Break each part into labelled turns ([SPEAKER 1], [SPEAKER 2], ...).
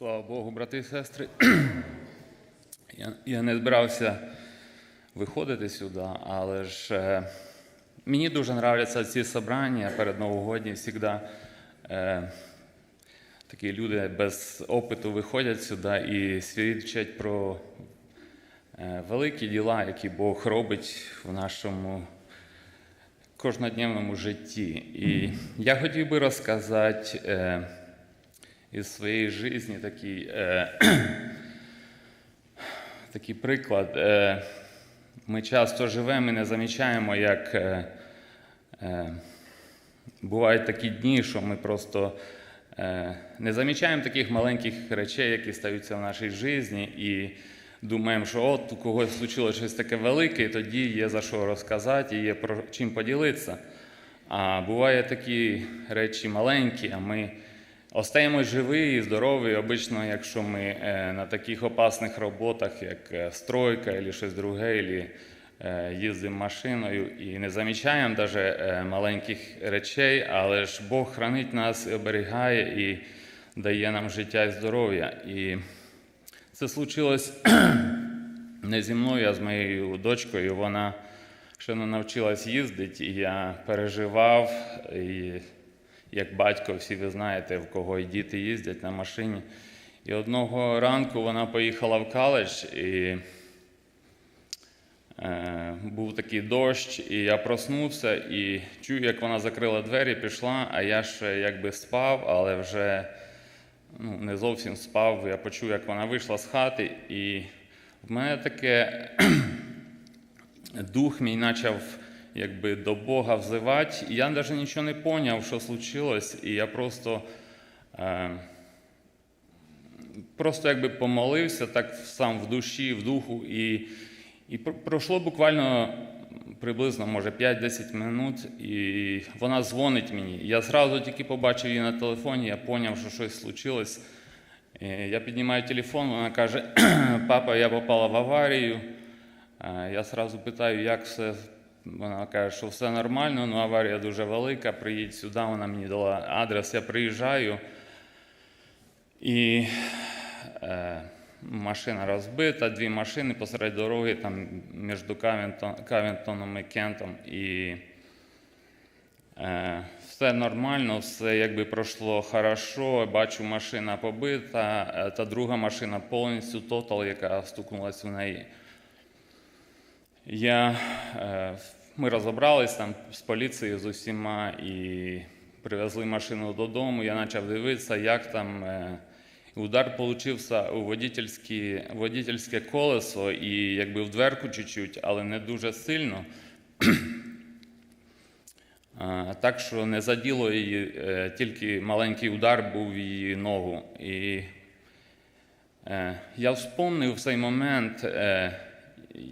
[SPEAKER 1] Слава Богу, брати і сестри. Я, я не збирався виходити сюди, але ж е, мені дуже нравляться ці собрання перед Новогодні. Завжди е, такі люди без опиту виходять сюди і свідчать про е, великі діла, які Бог робить в нашому кожнодневному житті. І я хотів би розказати е, із своєї житті такий, е, такий приклад. Е, ми часто живемо і не замічаємо, як е, е, бувають такі дні, що ми просто е, не замічаємо таких маленьких речей, які стаються в нашій житті, і думаємо, що от у когось случилось щось таке велике, і тоді є за що розказати, і є про чим поділитися. А буває такі речі маленькі, а ми остаємось живі і здорові. Обично, якщо ми е, на таких опасних роботах, як е, стройка або щось друге, або е, їздимо машиною і не замічаємо навіть маленьких речей, але ж Бог хранить нас оберігає і дає нам життя і здоров'я. І це случилось не зі мною, а з моєю дочкою. Вона ще не навчилась їздити, і я переживав. І як батько, всі ви знаєте, в кого і діти їздять на машині. І одного ранку вона поїхала в коледж, і е, був такий дощ, і я проснувся і чую, як вона закрила двері, пішла, а я ще якби спав, але вже ну, не зовсім спав. Я почув, як вона вийшла з хати, і в мене таке дух мій почав якби до Бога взивати. І я навіть нічого не зрозумів, що случилось, і я просто е, просто якби помолився так сам в душі, в духу, і і пройшло буквально приблизно, може, 5-10 минут, і вона дзвонить мені. Я зразу тільки побачив її на телефоні, я зрозумів, що щось случилось. Я піднімаю телефон, вона каже: Папа, я попала в аварію. Я одразу питаю, як все вона каже, що все нормально, ну аварія дуже велика, приїдь сюди, вона мені дала адрес, я приїжджаю. І е, машина розбита, дві машини посеред дороги, там між Кавінтон, Кавінтоном і Кентом. І е, все нормально, все якби пройшло хорошо. Бачу, машина побита, е, та друга машина повністю тотал, яка стукнулася в неї. Я, е, Ми розібрались там з поліцією з усіма і привезли машину додому. Я почав дивитися, як там е, удар получився у водительське, колесо і якби в дверку чуть-чуть, але не дуже сильно. Так що не заділо її, е, тільки маленький удар був в її ногу. І я вспомнив в цей момент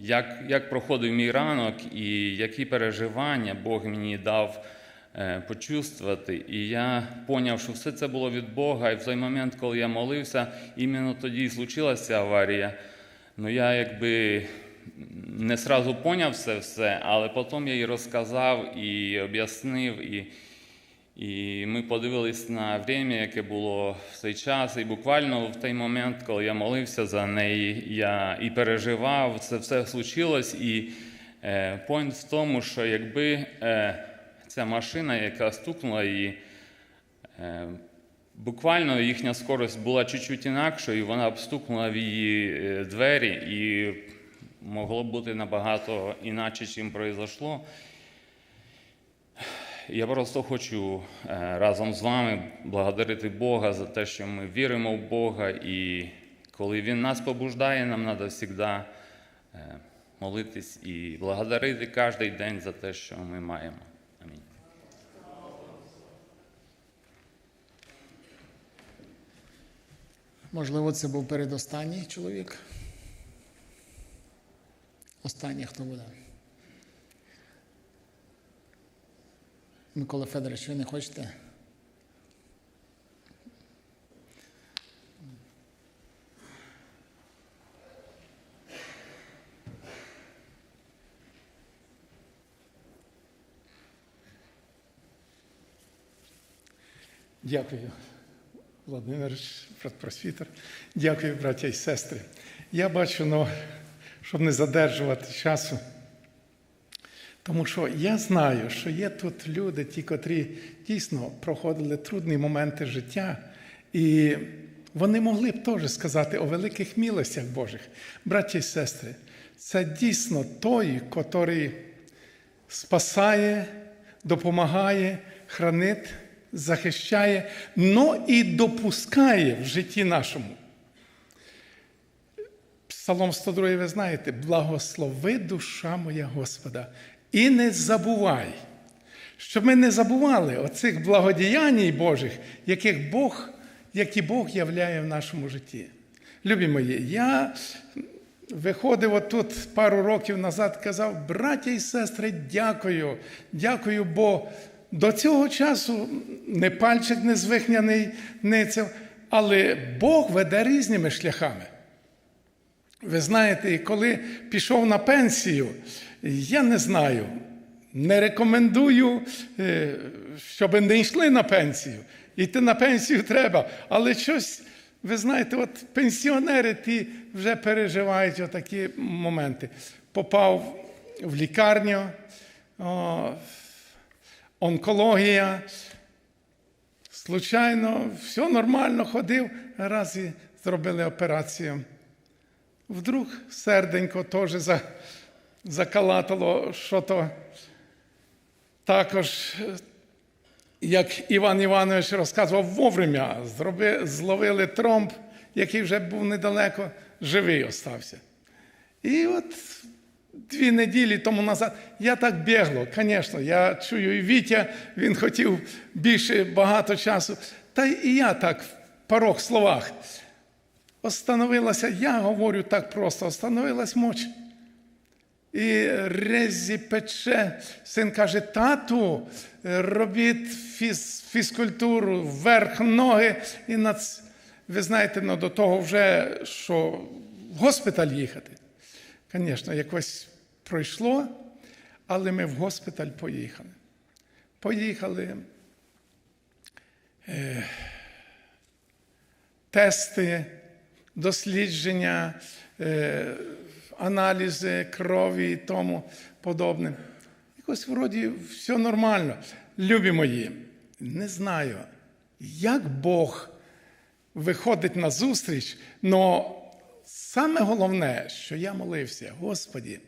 [SPEAKER 1] як як проходив мій ранок і які переживання Бог мені дав е, почувствувати. І я зрозумів, що все це було від Бога. І в той момент, коли я молився, іменно тоді і случилася аварія. Ну я якби не сразу поняв це все, але потім я їй розказав і об'яснив. і і ми подивились на время, яке було в цей час. І буквально в той момент, коли я молився за неї, я і переживав, це все случилось. І е, point в тому, що якби е, ця машина, яка стукнула її, е, буквально їхня скорость була чуть-чуть інакшою, і вона б стукнула в її е, двері, і могло бути набагато іначе, чим пройшло. Я просто хочу е, разом з вами благодарити Бога за те, що ми віримо в Бога, і коли Він нас побуждає, нам треба завжди е, молитись і благодарити кожен день за те, що ми маємо. Амінь.
[SPEAKER 2] Можливо, це був передостанній чоловік. Останній хто буде? Микола Федорович, ви не хочете? Дякую.
[SPEAKER 3] Володимирович, брат просвітер. Дякую, браття і сестри. Я бачу, ну, щоб не задержувати часу. Тому що я знаю, що є тут люди, ті, котрі дійсно проходили трудні моменти життя, і вони могли б теж сказати о великих милостях Божих. Браття і сестри, це дійсно той, котрий спасає, допомагає, хранить, захищає, но і допускає в житті нашому. Псалом 102, ви знаєте, благослови душа моя Господа, і не забувай, щоб ми не забували оцих благодіянь Божих, яких Бог, які Бог являє в нашому житті. Любі мої, я виходив отут пару років назад, казав, браття і сестри, дякую, дякую, бо до цього часу не пальчик не звихняний, не це, але Бог веде різними шляхами. Ви знаєте, коли пішов на пенсію, я не знаю, не рекомендую, е, щоб не йшли на пенсію. Йти на пенсію треба, але щось, ви знаєте, от пенсіонери ті вже переживають отакі моменти. Попав в лікарню, о, онкологія. Случайно, все нормально ходив, раз і зробили операцію. Вдруг серденько теж за, закалатало, що то також, як Іван Іванович розказував, вовремя зроби, зловили тромб, який вже був недалеко, живий остався. І от дві неділі тому назад я так бігло, звісно, я чую і Вітя, він хотів більше багато часу. Та і я так в парох словах. Остановилася, я говорю так просто, остановилась моч. І резі пече. Син каже: тату, робіть фіз, фізкультуру, вверх ноги. І над... ви знаєте, ну, до того вже, що в госпіталь їхати. Звісно, якось пройшло, але ми в госпіталь поїхали. Поїхали. Е, тести, дослідження, е, аналізи крові і тому подобне. Якось вроді все нормально. Любі мої, не знаю, як Бог виходить на зустріч, але саме головне, що я молився, Господі,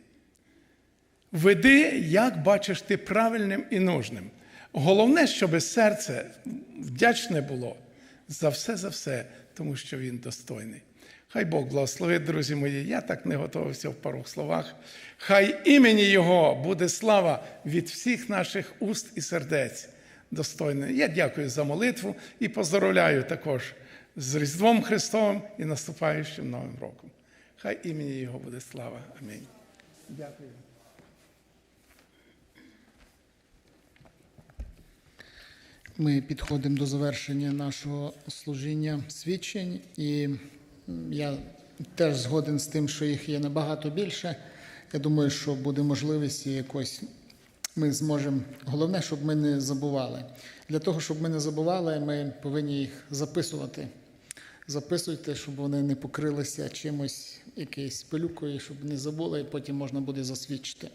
[SPEAKER 3] веди, як бачиш ти правильним і нужним. Головне, щоб серце вдячне було за все, за все, тому що він достойний. Хай Бог благословить, друзі мої. Я так не готувався в пару словах. Хай імені Його буде слава від всіх наших уст і сердець достойне. Я дякую за молитву і поздоровляю також з Різдвом Христовим і наступаючим Новим роком. Хай імені Його буде слава. Амінь. Дякую.
[SPEAKER 2] Ми підходимо до завершення нашого служіння свідчень, і я теж згоден з тим, що їх є набагато більше. Я думаю, що буде можливість і якось ми зможемо. Головне, щоб ми не забували. Для того, щоб ми не забували, ми повинні їх записувати. Записуйте, щоб вони не покрилися чимось, якоюсь пилюкою, щоб не забули, і потім можна буде засвідчити.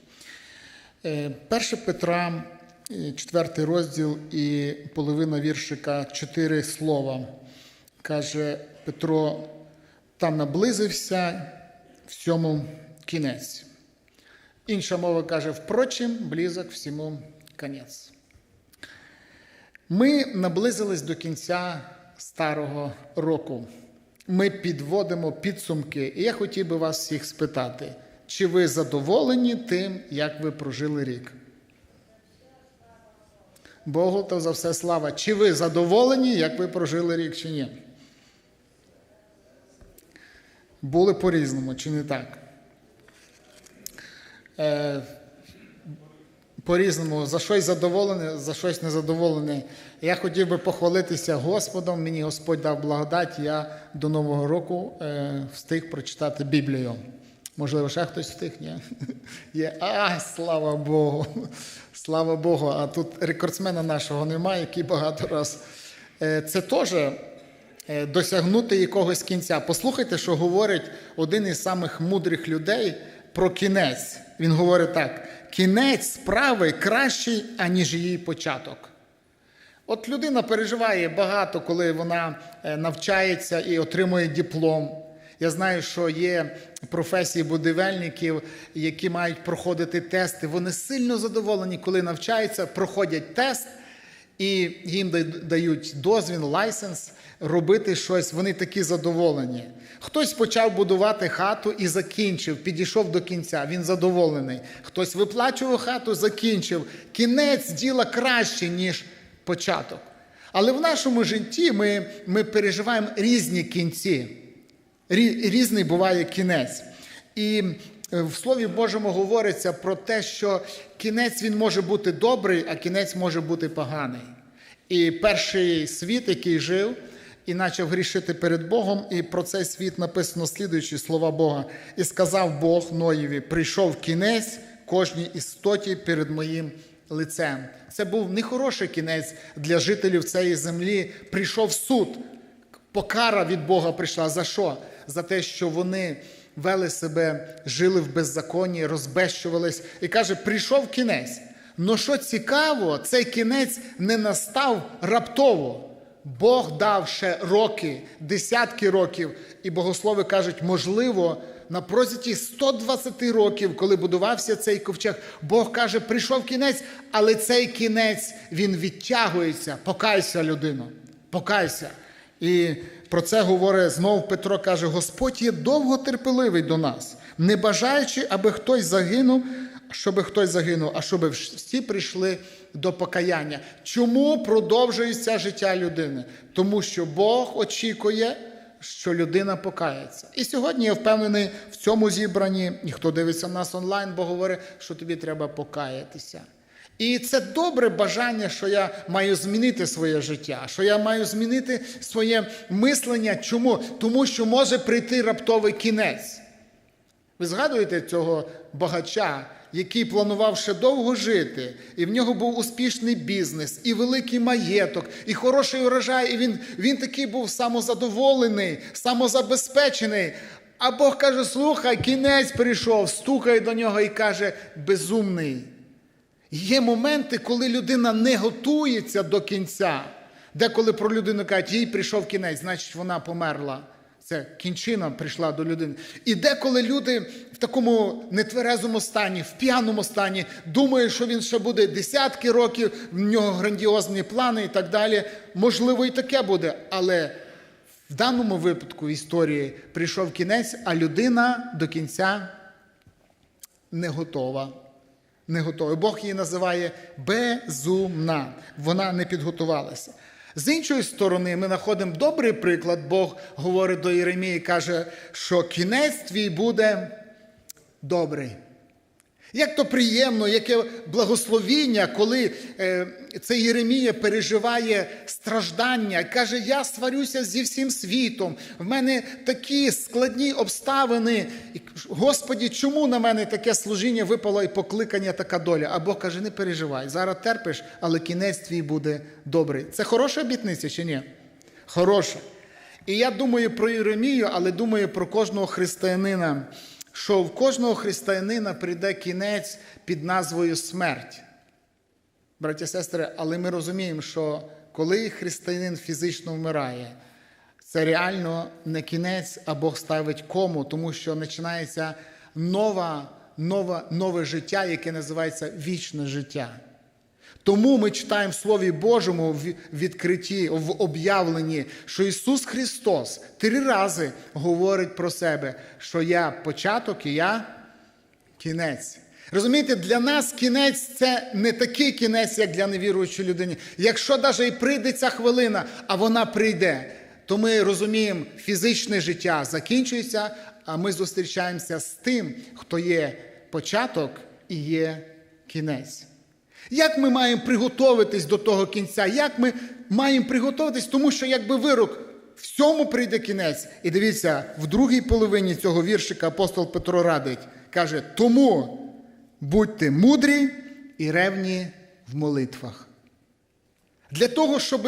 [SPEAKER 2] Е, 1 Петра, е, четвертий розділ і половина віршика, чотири слова. Каже Петро, там наблизився всьому кінець. Інша мова каже, впрочем, близок всьому конець. Ми наблизились до кінця старого року. Ми підводимо підсумки. І я хотів би вас всіх спитати, чи ви задоволені тим, як ви прожили рік? Богу то за все слава. Чи ви задоволені, як ви прожили рік, чи ні? Були по-різному, чи не так? Е, по-різному, за щось задоволений, за щось незадоволений. Я хотів би похвалитися Господом. Мені Господь дав благодать. Я до Нового року е, встиг прочитати Біблію. Можливо, ще хтось встиг? Ні? Є. А, слава Богу! Слава Богу! А тут рекордсмена нашого немає, який багато раз. Е, Це теж досягнути якогось кінця. Послухайте, що говорить один із самих мудрих людей про кінець. Він говорить так: кінець справи кращий, аніж її початок. От людина переживає багато, коли вона е, навчається і отримує диплом. Я знаю, що є професії будівельників, які мають проходити тести. Вони сильно задоволені, коли навчаються, проходять тест, і їм дають дозвіл, лайсенс робити щось. Вони такі задоволені. Хтось почав будувати хату і закінчив, підійшов до кінця. Він задоволений. Хтось виплачував хату, закінчив. Кінець діла краще, ніж початок. Але в нашому житті ми, ми переживаємо різні кінці. Різний буває кінець. І в Слові Божому говориться про те, що кінець він може бути добрий, а кінець може бути поганий. І перший світ, який жив і почав грішити перед Богом, і про цей світ написано слідуючі слова Бога. І сказав Бог Ноєві: прийшов кінець кожній істоті перед моїм лицем. Це був нехороший кінець для жителів цієї землі. Прийшов суд. Покара від Бога прийшла за що? За те, що вони вели себе, жили в беззаконні, розбещувались. І каже, прийшов кінець. Но що цікаво, цей кінець не настав раптово. Бог дав ще роки, десятки років. І богослови кажуть, можливо, на протязі 120 років, коли будувався цей ковчег, Бог каже, прийшов кінець, але цей кінець він відтягується. Покайся, людино, покайся. І про це говорить знов Петро каже: Господь є довготерпеливий до нас, не бажаючи, аби хтось загинув, щоби хтось загинув, а щоби всі прийшли до покаяння. Чому продовжується життя людини? Тому що Бог очікує, що людина покається. І сьогодні я впевнений в цьому зібранні, і хто дивиться нас онлайн, бо говорить, що тобі треба покаятися. І це добре бажання, що я маю змінити своє життя, що я маю змінити своє мислення. Чому? Тому що може прийти раптовий кінець. Ви згадуєте цього багача, який планував ще довго жити, і в нього був успішний бізнес, і великий маєток, і хороший урожай, і він, він такий був самозадоволений, самозабезпечений. А Бог каже: слухай, кінець прийшов, стукає до нього і каже: безумний. Є моменти, коли людина не готується до кінця. Деколи про людину кажуть, їй прийшов кінець, значить вона померла. Це кінчина прийшла до людини. І деколи люди в такому нетверезому стані, в п'яному стані, думають, що він ще буде десятки років, в нього грандіозні плани і так далі. Можливо, і таке буде. Але в даному випадку в історії прийшов кінець, а людина до кінця не готова. Не готова. Бог її називає безумна. Вона не підготувалася. З іншої сторони, ми знаходимо добрий приклад. Бог говорить до Єремії, каже, що кінець твій буде добрий. Як то приємно, яке благословіння, коли е, цей Єремія переживає страждання, каже: Я сварюся зі всім світом, в мене такі складні обставини. Господі, чому на мене таке служіння випало і покликання така доля? А Бог каже: не переживай, зараз терпиш, але кінець твій буде добрий. Це хороша обітниця чи ні? Хороша. І я думаю про Єремію, але думаю про кожного християнина що в кожного християнина прийде кінець під назвою смерть. Браті і сестри, але ми розуміємо, що коли християнин фізично вмирає, це реально не кінець, а Бог ставить кому, тому що починається нова, нова, нове життя, яке називається вічне життя. Тому ми читаємо в Слові Божому в відкритті, в об'явленні, що Ісус Христос три рази говорить про себе, що я початок і я кінець. Розумієте, для нас кінець це не такий кінець, як для невіруючої людини. Якщо навіть і прийде ця хвилина, а вона прийде, то ми розуміємо, фізичне життя закінчується, а ми зустрічаємося з тим, хто є початок і є кінець. Як ми маємо приготуватись до того кінця? Як ми маємо приготуватись, тому що якби вирок всьому прийде кінець. І дивіться, в другій половині цього віршика апостол Петро радить, каже: тому будьте мудрі і ревні в молитвах. Для того, щоб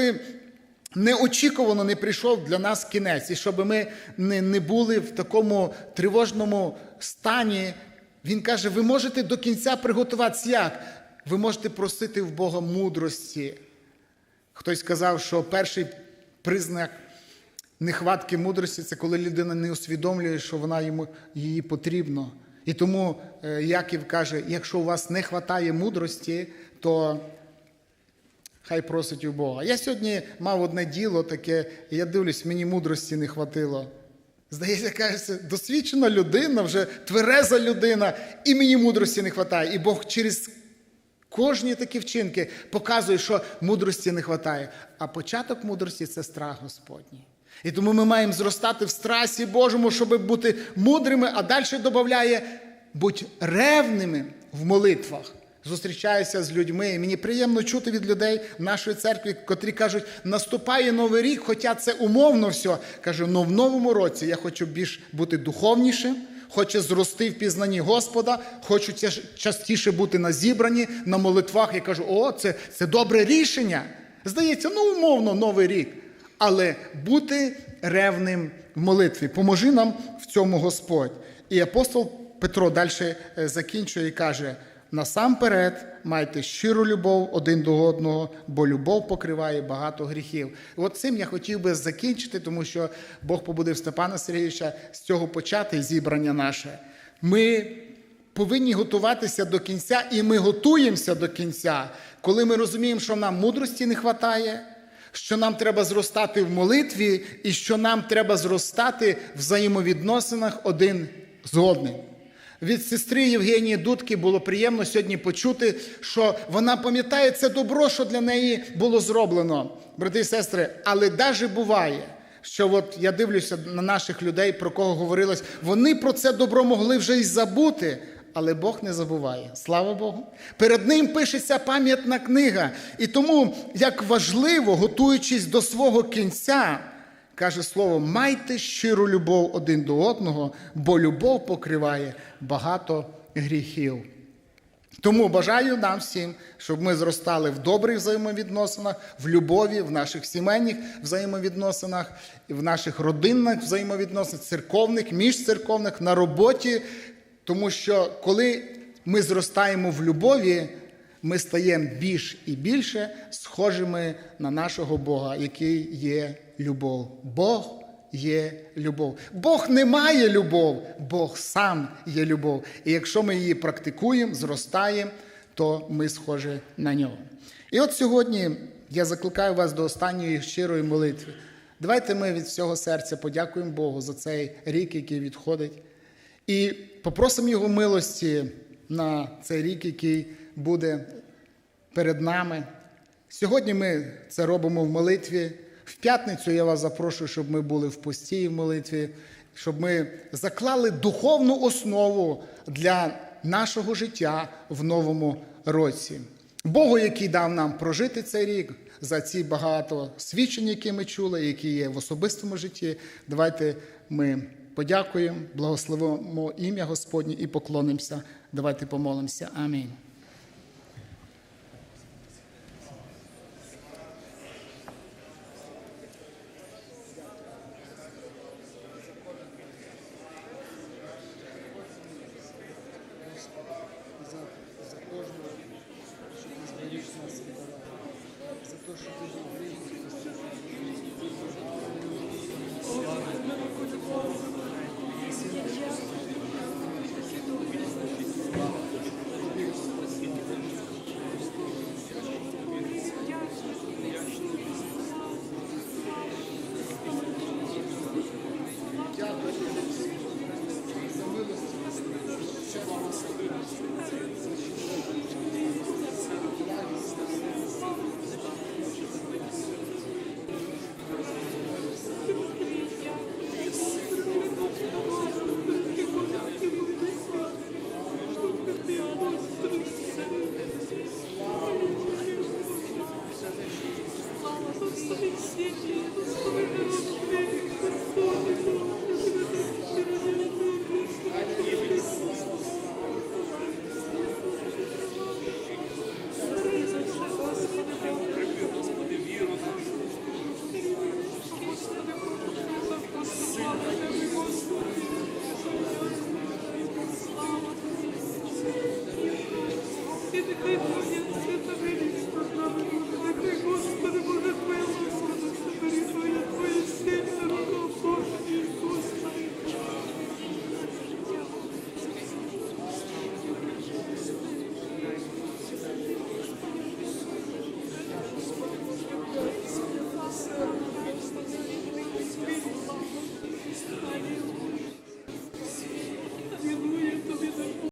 [SPEAKER 2] неочікувано не прийшов для нас кінець, і щоб ми не, не були в такому тривожному стані. Він каже: ви можете до кінця приготуватися як? Ви можете просити в Бога мудрості. Хтось сказав, що перший признак нехватки мудрості це коли людина не усвідомлює, що вона йому її потрібно. І тому е, Яків каже: якщо у вас не вистачає мудрості, то хай просить у Бога. Я сьогодні мав одне діло таке, і я дивлюсь, мені мудрості не хватило. Здається, кажеться, досвідчена людина, вже твереза людина, і мені мудрості не вистачає. І Бог через кожні такі вчинки показує, що мудрості не вистачає. А початок мудрості це страх Господній. І тому ми маємо зростати в страсі Божому, щоб бути мудрими, а далі додає будь ревними в молитвах. Зустрічаюся з людьми, і мені приємно чути від людей нашої церкви, котрі кажуть, наступає новий рік, хоча це умовно все. Кажу, ну в новому році я хочу більш бути духовнішим, хочу зрости в пізнанні Господа, хочу частіше бути на зібранні, на молитвах. Я кажу, о, це, це добре рішення. Здається, ну умовно, новий рік. Але бути ревним в молитві. Поможи нам в цьому Господь. І апостол Петро далі закінчує і каже: насамперед майте щиру любов один до одного, бо любов покриває багато гріхів. І от цим я хотів би закінчити, тому що Бог побудив Степана Сергійовича з цього почати зібрання наше. Ми повинні готуватися до кінця, і ми готуємося до кінця, коли ми розуміємо, що нам мудрості не вистачає, що нам треба зростати в молитві, і що нам треба зростати в взаємовідносинах один з одним. Від сестри Євгенії Дудки було приємно сьогодні почути, що вона пам'ятає це добро, що для неї було зроблено, брати і сестри. Але навіть буває, що от я дивлюся на наших людей, про кого говорилось, вони про це добро могли вже й забути. Але Бог не забуває. Слава Богу. Перед ним пишеться пам'ятна книга. І тому, як важливо, готуючись до свого кінця, каже слово, майте щиру любов один до одного, бо любов покриває багато гріхів. Тому бажаю нам всім, щоб ми зростали в добрих взаємовідносинах, в любові, в наших сімейних взаємовідносинах, в наших родинних взаємовідносинах, церковних, міжцерковних, на роботі. Тому що коли ми зростаємо в любові, ми стаємо більш і більше схожими на нашого Бога, який є любов. Бог є любов. Бог не має любов, Бог сам є любов. І якщо ми її практикуємо, зростаємо, то ми схожі на нього. І от сьогодні я закликаю вас до останньої щирої молитви. Давайте ми від всього серця подякуємо Богу за цей рік, який відходить. І попросимо Його милості на цей рік, який буде перед нами. Сьогодні ми це робимо в молитві. В п'ятницю я вас запрошую, щоб ми були в пості і в молитві, щоб ми заклали духовну основу для нашого життя в новому році. Богу, який дав нам прожити цей рік, за ці багато свідчень, які ми чули, які є в особистому житті. Давайте ми подякуємо, благословимо ім'я Господнє і поклонимося. Давайте помолимося. Амінь.